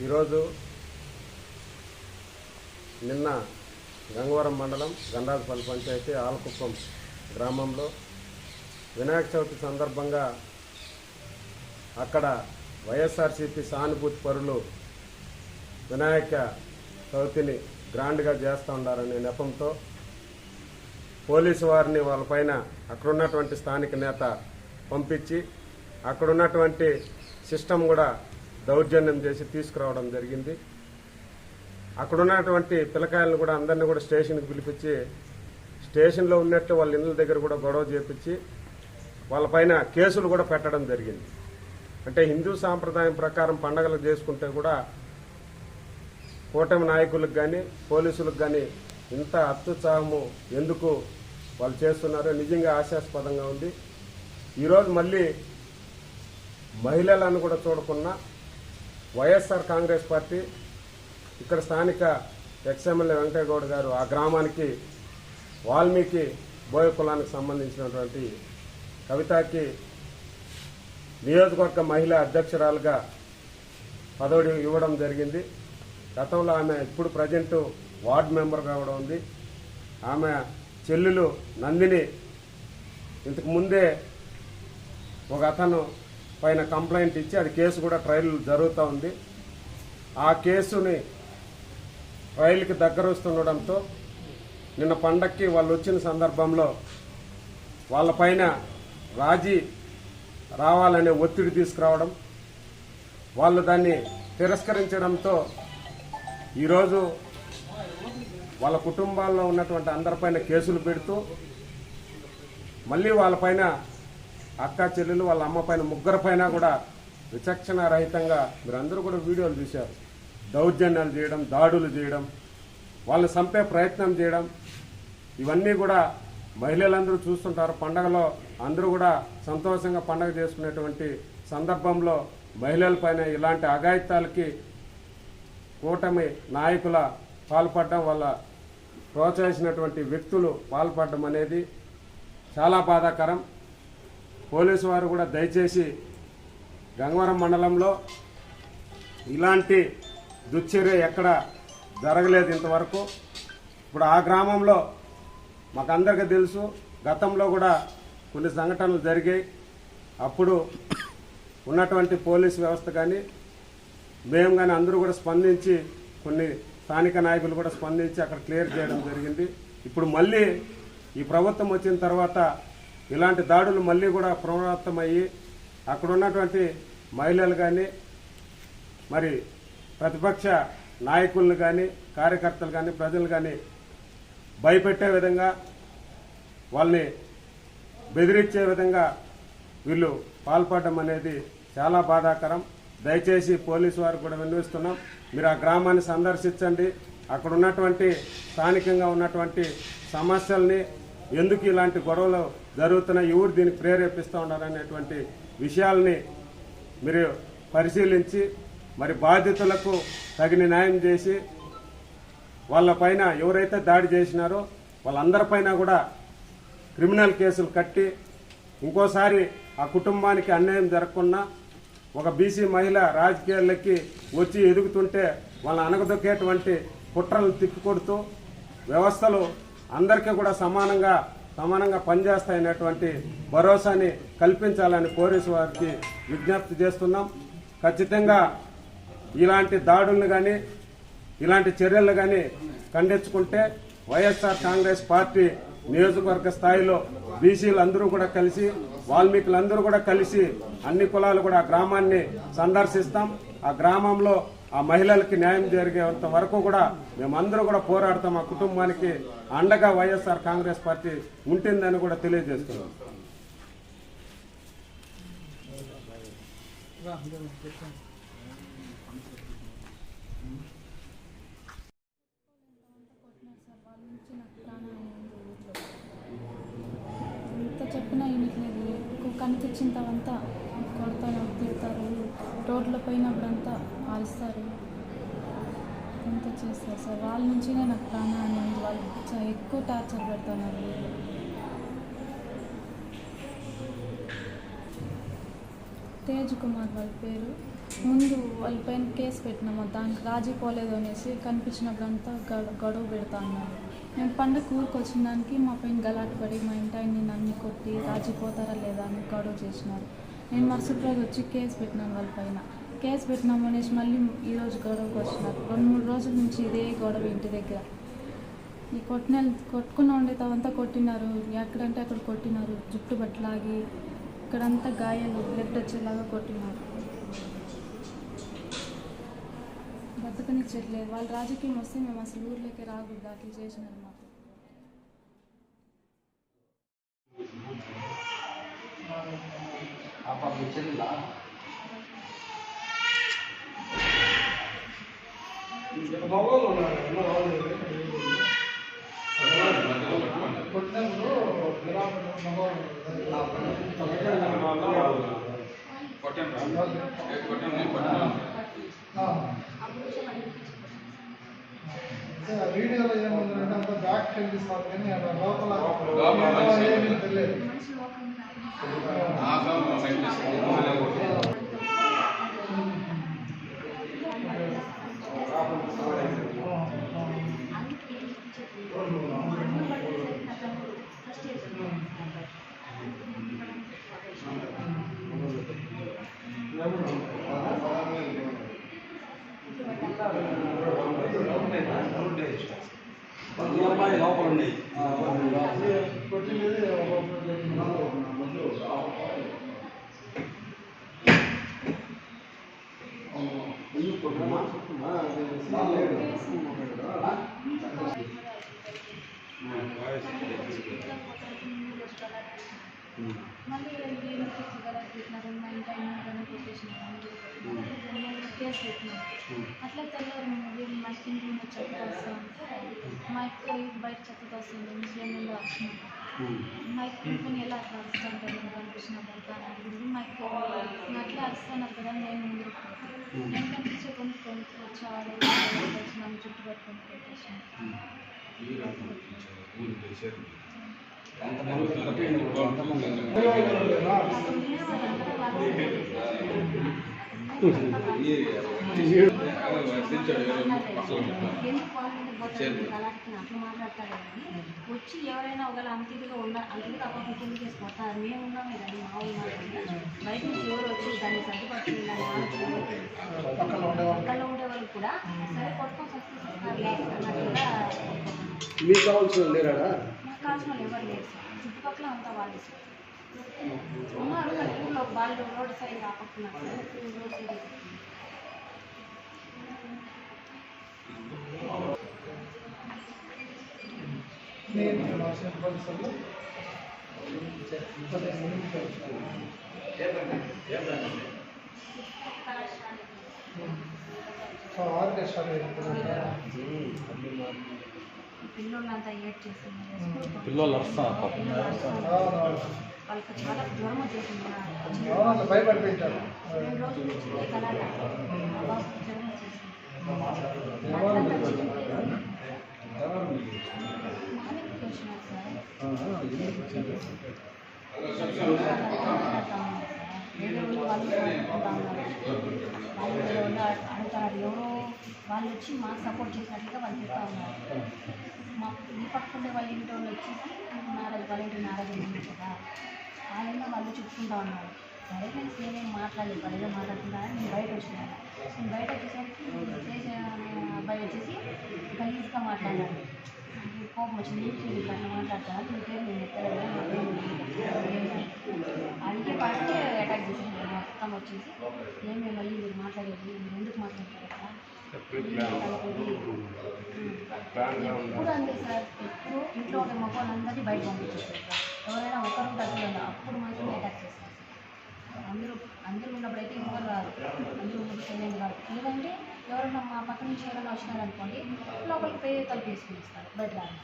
ఈరోజు నిన్న గంగవరం మండలం గండాజపల్లి పంచాయతీ ఆలకుప్పం గ్రామంలో వినాయక చవితి సందర్భంగా అక్కడ వైఎస్ఆర్సీపీ సానుభూతి పరులు వినాయక చవితిని గ్రాండ్గా చేస్తూ ఉండాలనే నెపంతో పోలీసు వారిని వాళ్ళపైన అక్కడున్నటువంటి స్థానిక నేత పంపించి అక్కడున్నటువంటి సిస్టమ్ కూడా దౌర్జన్యం చేసి తీసుకురావడం జరిగింది. అక్కడ ఉన్నటువంటి పిల్లకాయలను కూడా అందరినీ కూడా స్టేషన్కి పిలిపించి స్టేషన్లో ఉన్నట్టు వాళ్ళ ఇళ్ళ దగ్గర కూడా గొడవ చేపించి వాళ్ళపైన కేసులు కూడా పెట్టడం జరిగింది. అంటే హిందూ సాంప్రదాయం ప్రకారం పండగలు చేసుకుంటే కూడా కూటమి నాయకులకు కానీ పోలీసులకు కానీ ఇంత అత్యుత్సాహము ఎందుకు వాళ్ళు చేస్తున్నారో నిజంగా ఆశాస్పదంగా ఉంది. ఈరోజు మళ్ళీ మహిళలను కూడా చూడకుండా వైఎస్ఆర్ కాంగ్రెస్ పార్టీ ఇక్కడ స్థానిక ఎక్స్ఎమ్మెల్యే వెంకటగౌడ్ గారు ఆ గ్రామానికి వాల్మీకి బోయ కులానికి సంబంధించినటువంటి కవితకి నియోజకవర్గ మహిళా అధ్యక్షురాలుగా పదవి ఇవ్వడం జరిగింది. గతంలో ఆమె ఇప్పుడు ప్రజెంట్ వార్డు మెంబర్గా కూడా ఉంది. ఆమె చెల్లెలు నందిని ఇంతకు ముందే ఒక అతను పైన కంప్లైంట్ ఇచ్చి అది కేసు కూడా ట్రయల్ జరుగుతూ ఉంది. ఆ కేసుని ట్రయల్కి దగ్గర వస్తుండడంతో నిన్న పండక్కి వాళ్ళు వచ్చిన సందర్భంలో వాళ్ళపైన రాజీ రావాలనే ఒత్తిడి తీసుకురావడం వాళ్ళు దాన్ని తిరస్కరించడంతో ఈరోజు వాళ్ళ కుటుంబాల్లో ఉన్నటువంటి అందరిపైన కేసులు పెడుతూ మళ్ళీ వాళ్ళపైన అక్క చెల్లెలు వాళ్ళ అమ్మ పైన ముగ్గురు పైన కూడా విచక్షణ రహితంగా మీరందరూ కూడా వీడియోలు చూశారు దౌర్జన్యాలు చేయడం దాడులు చేయడం వాళ్ళు చంపే ప్రయత్నం చేయడం ఇవన్నీ కూడా మహిళలందరూ చూస్తుంటారు. పండగలో అందరూ కూడా సంతోషంగా పండగ చేసుకునేటువంటి సందర్భంలో మహిళలపైన ఇలాంటి అఘాయిత్యాలకి కూటమి నాయకుల పాల్పడడం వల్ల ప్రోత్సహించినటువంటి వ్యక్తులు పాల్పడడం అనేది చాలా బాధాకరం. పోలీసు వారు కూడా దయచేసి గంగవరం మండలంలో ఇలాంటి దుశ్చర్య ఎక్కడ జరగలేదు ఇంతవరకు. ఇప్పుడు ఆ గ్రామంలో మాకందరికీ తెలుసు గతంలో కూడా కొన్ని సంఘటనలు జరిగాయి. అప్పుడు ఉన్నటువంటి పోలీస్ వ్యవస్థ కానీ మేము కానీ అందరూ కూడా స్పందించి కొన్ని స్థానిక నాయకులు కూడా స్పందించి అక్కడ క్లియర్ చేయడం జరిగింది. ఇప్పుడు మళ్ళీ ఈ ప్రభుత్వం వచ్చిన తర్వాత ఇలాంటి దాడులు మళ్ళీ కూడా పునరావృతమయ్యి అక్కడ ఉన్నటువంటి మహిళలు కానీ మరి ప్రతిపక్ష నాయకులను కానీ కార్యకర్తలు కానీ ప్రజలు కానీ భయపెట్టే విధంగా వాళ్ళని బెదిరించే విధంగా వీళ్ళు పాల్పడడం అనేది చాలా బాధాకరం. దయచేసి పోలీసు వారు కూడా విన్నవిస్తున్నాం. మీరు ఆ గ్రామాన్ని సందర్శించండి. అక్కడ ఉన్నటువంటి స్థానికంగా ఉన్నటువంటి సమస్యల్ని ఎందుకు ఇలాంటి గొడవలు జరుగుతున్నాయి ఎవరు దీనికి ప్రేరేపిస్తూ ఉన్నారనేటువంటి విషయాల్ని మీరు పరిశీలించి మరి బాధితులకు తగిన న్యాయం చేసి వాళ్ళ పైన ఎవరైతే దాడి చేసినారో వాళ్ళందరిపైన కూడా క్రిమినల్ కేసులు కట్టి ఇంకోసారి ఆ కుటుంబానికి అన్యాయం జరగకుండా ఒక బీసీ మహిళ రాజకీయాలకి వచ్చి ఎదుగుతుంటే వాళ్ళని అనగదొక్కేటువంటి కుట్రలు తిప్పికొడుతూ వ్యవస్థలు అందరికీ కూడా సమానంగా సమానంగా పనిచేస్తాయనేటువంటి భరోసాని కల్పించాలని పోలీసు వారికి విజ్ఞప్తి చేస్తున్నాం. ఖచ్చితంగా ఇలాంటి దాడులను కానీ ఇలాంటి చర్యలు కానీ ఖండించుకుంటే వైఎస్ఆర్ కాంగ్రెస్ పార్టీ నియోజకవర్గ స్థాయిలో బీసీలందరూ కూడా కలిసి వాల్మీకులందరూ కూడా కలిసి అన్ని కులాలు కూడా గ్రామాన్ని సందర్శిస్తాం. ఆ గ్రామంలో ఆ మహిళలకి న్యాయం జరిగేంత వరకు కూడా మేమందరూ కూడా పోరాడతాం. ఆ కుటుంబానికి అండగా వైఎస్ఆర్ కాంగ్రెస్ పార్టీ ఉంటుందని కూడా తెలియజేస్తున్నాం. ఎంత చెప్పినా వినట్లేదు కనిపించినంతవంతా కొడతారు తిడతారు. రోడ్ల పోయినప్పుడంతా కాలుస్తారు ఎంత చేస్తారు సార్. వాళ్ళ నుంచినే నాకు ప్రాణాన్ని వాళ్ళు ఎక్కువ టార్చర్ పెడుతున్నారు. తేజ్ కుమార్ వాళ్ళ పేరు. ముందు వాళ్ళ పైన కేసు పెట్టినాము దానికి రాజీ పోలేదు అనేసి కనిపించినప్పుడంతా గొడవ గొడవ పెడతా అన్నారు మేము పండగ ఊరికి వచ్చిన దానికి మా పైన గలాట పడి మా ఇంటి ఆయన్ని నన్ను కొట్టి రాజీ పోతారా లేదా అని గొడవ చేసినారు. నేను మరుసటి రోజు వచ్చి కేసు పెట్టినాను వాళ్ళ పైన. కేసు పెట్టినాము అనేసి మళ్ళీ ఈరోజు గొడవకు వచ్చినారు. రెండు మూడు రోజుల నుంచి ఇదే గొడవ ఇంటి దగ్గర. ఈ కొట్టిన కొట్టుకున్న తవంతా కొట్టినారు. ఎక్కడంటే అక్కడ కొట్టినారు. జుట్టు బట్టలాగి ఇక్కడంతా గాయాలు బ్లడ్ వచ్చేలాగా కొట్టినారు. బతకనిచ్చట్లేదు. వాళ్ళు రాజకీయం వస్తే మేము అసలు ఊర్లోకి రాకూడదు. అట్లా చేసినారు మాకు ఆ పాప చెల్లిలా వీడియోలో ఏముందంటే అంత బ్యాక్ కనిపిస్తారు కానీ అక్కడ లోపల తెలియదు అమ్మాయి లోపల ఉన్నాయి కొట్టినది మళ్ళీ పెట్టినారు మా ఇంటి ఆయన కొట్టేసినారు పెట్టినారు అట్లా తెల్లారు వీళ్ళు మా ఇంటి మీద చెత్త వస్తామంటే మా అక్క బయట చెత్త వస్తుంది ముస్లిం నుండి వచ్చినాం మా ఇంకొని ఎలా అట్లా వస్తాను నేను కనిపించిన పడతా అని అడిగింది మా "నేను అట్లా వస్తాను కదా నేను పోతాను నేను కనిపించే కొన్ని కొనుక్కు వచ్చాడు వచ్చినాం చుట్టూ పట్టుకొని పెట్టేసాను అంతమంది వచ్చి ఎవరైనా ఒకవేళ అంతిదిగా ఉన్న అంతిదిగా అప్పుడు కింద చేసుకుంటారు మేము ఉన్నామే కానీ మా ఉన్నాం బయట నుంచి ఎవరు వచ్చి దాన్ని సర్దుపడుతుంది పక్కన ఉండే వాళ్ళు కూడా సరే కొట్టుకొని వస్తున్నారు మీకు కావాల్సిన లేరాడా మాకు కావాల్సిన వాళ్ళు ఎవరు లేరు సార్. చుట్టుపక్కల అంతా వాళ్ళే సార్. వాళ్ళు రోడ్ సైడ్ రాపడుతున్నారు సార్ రోడ్ సైడ్ నేను సింపల్స్లో ఆర్కెస్ట్రా పిల్లోళ్ళంతా ఏడ్ చేస్తున్నారు పిల్లలు వాళ్ళకి చాలా జ్వరం వచ్చేసింది. రెండు రోజుల జ్వరం వచ్చేసింది. మార్నింగ్ వచ్చినారు సార్. వేరే వాళ్ళు వాళ్ళు ఉన్నారు వాళ్ళు వేరే అడుగుతారు ఎవరో వాళ్ళు వచ్చి మాకు సపోర్ట్ చేసినట్లుగా వాళ్ళు చెప్తా ఉన్నారు మా ఈ పక్కనే వాళ్ళ ఇంటి వాళ్ళు వచ్చేసి నారదు వాళ్ళ ఇంటి నారాజు ఉంది కదా ఆయన వాళ్ళు చెప్పుకుంటా ఉన్నారు సరే నేను నేనేం మాట్లాడలేదు వాళ్ళు మాట్లాడుతున్నారని నేను బయట వచ్చినాను నేను బయట వచ్చేసరికి అబ్బాయి వచ్చేసి గలీజ్గా మాట్లాడాను కోపం వచ్చింది ఇట్లా మాట్లాడతాను నీ పేరు నేను ఎత్తలేదు నా పేరు నేను ఎత్తలేదు." అందుకే ఫస్ట్ అటాక్ చేసింది మొత్తం వచ్చేసి ఏమే మళ్ళీ మీరు మాట్లాడేది మీరు ఎందుకు మాట్లాడతారు అట్లా ఎప్పుడు అంతే సార్ ఎప్పుడు ఇంట్లో ఉన్న మొక్కలందరినీ బయట పంపించేస్తారు ఎవరైనా ఒకరు తగ్గలేదు అప్పుడు మాత్రమే అటాక్ చేస్తారు అందరూ అందరూ ఉన్నప్పుడైతే ఎవరు రారు. అందరూ ఉన్నప్పుడు తెలియదు కాదు లేదంటే ఎవరైనా మా పక్క నుంచి ఎవరైనా వచ్చినారనుకోండి లోపలికి పోయి తలుపు వేసుకుని ఇస్తారు బయట రారు.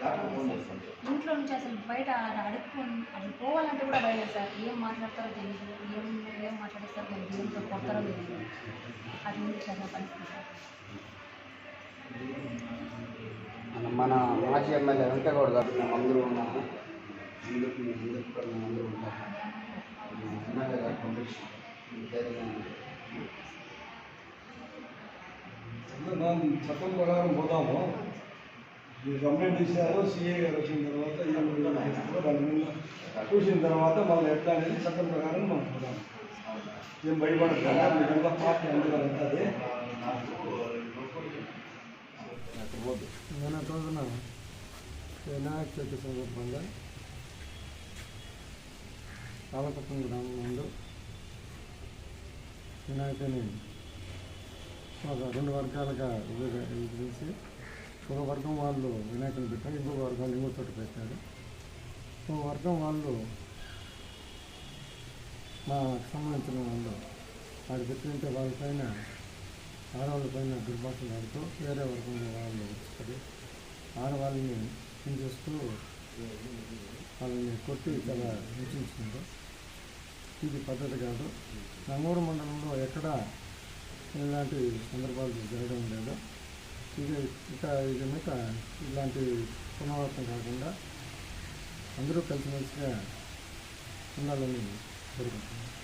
ఇంట్లో నుంచి అసలు బయట అడుక్కు అసలు పోవాలంటే కూడా భయం సార్. ఏం మాట్లాడతారో తెలియదు. ఏం ఏం మాట్లాడేస్తారో తెలియదు. ఏంతో కొడతారో తెలియదు. అది ఉంది సార్ నా పరిస్థితి సార్. మన- మన మాజీ ఎమ్మెల్యే వెంకటగౌడ గారు మేము అందరూ ఉన్నాము అందరికీ అందరికీ కూడా మేము అందరూ ఉంటాము మన ఎమ్మెల్యే గారు పంపించారు దాని చట్టం ప్రకారం పోతాము మీరు కంప్లైంట్ ఇచ్చారు సిఏ గారు వచ్చిన తర్వాత దాని మీద చూసిన తర్వాత మళ్ళీ ఎట్లా అనేది చట్టం ప్రకారం మనం పోదాం ఏం భయపడతారా మీకంతా పార్టీ అందులో ఉంటుంది. నేను రోజున వినాయక చవితి సందర్భంగా పాలకుప్పం గ్రామం ముందు వినాయకుని ఒక రెండు వర్గాలుగా విభజించి ఒక వర్గం వాళ్ళు వినాయకుని పెట్టారు ఇంకొక వర్గం ఇంకో పెట్టారు. ఒక వర్గం వాళ్ళు మాకు సంబంధించిన వాళ్ళు. వాడు పెట్టినంటే వాళ్ళపైన ఆడవాళ్ళపైన దుర్భాషలు ఆడుతూ వేరే వర్గం వాళ్ళు వచ్చి ఆడవాళ్ళని హింసిస్తూ వాళ్ళని కొట్టి చాలా హింసించింది ఇది పద్ధతి కాదు. నంగూరు మండలంలో ఎక్కడ ఇలాంటి సందర్భాలు జరగడం లేదు. ఇది ఇక ఇది మీద ఇలాంటి పునరావృతం కాకుండా అందరూ కలిసిమెలిసిగా ఉండాలని కోరుకుంటున్నాను.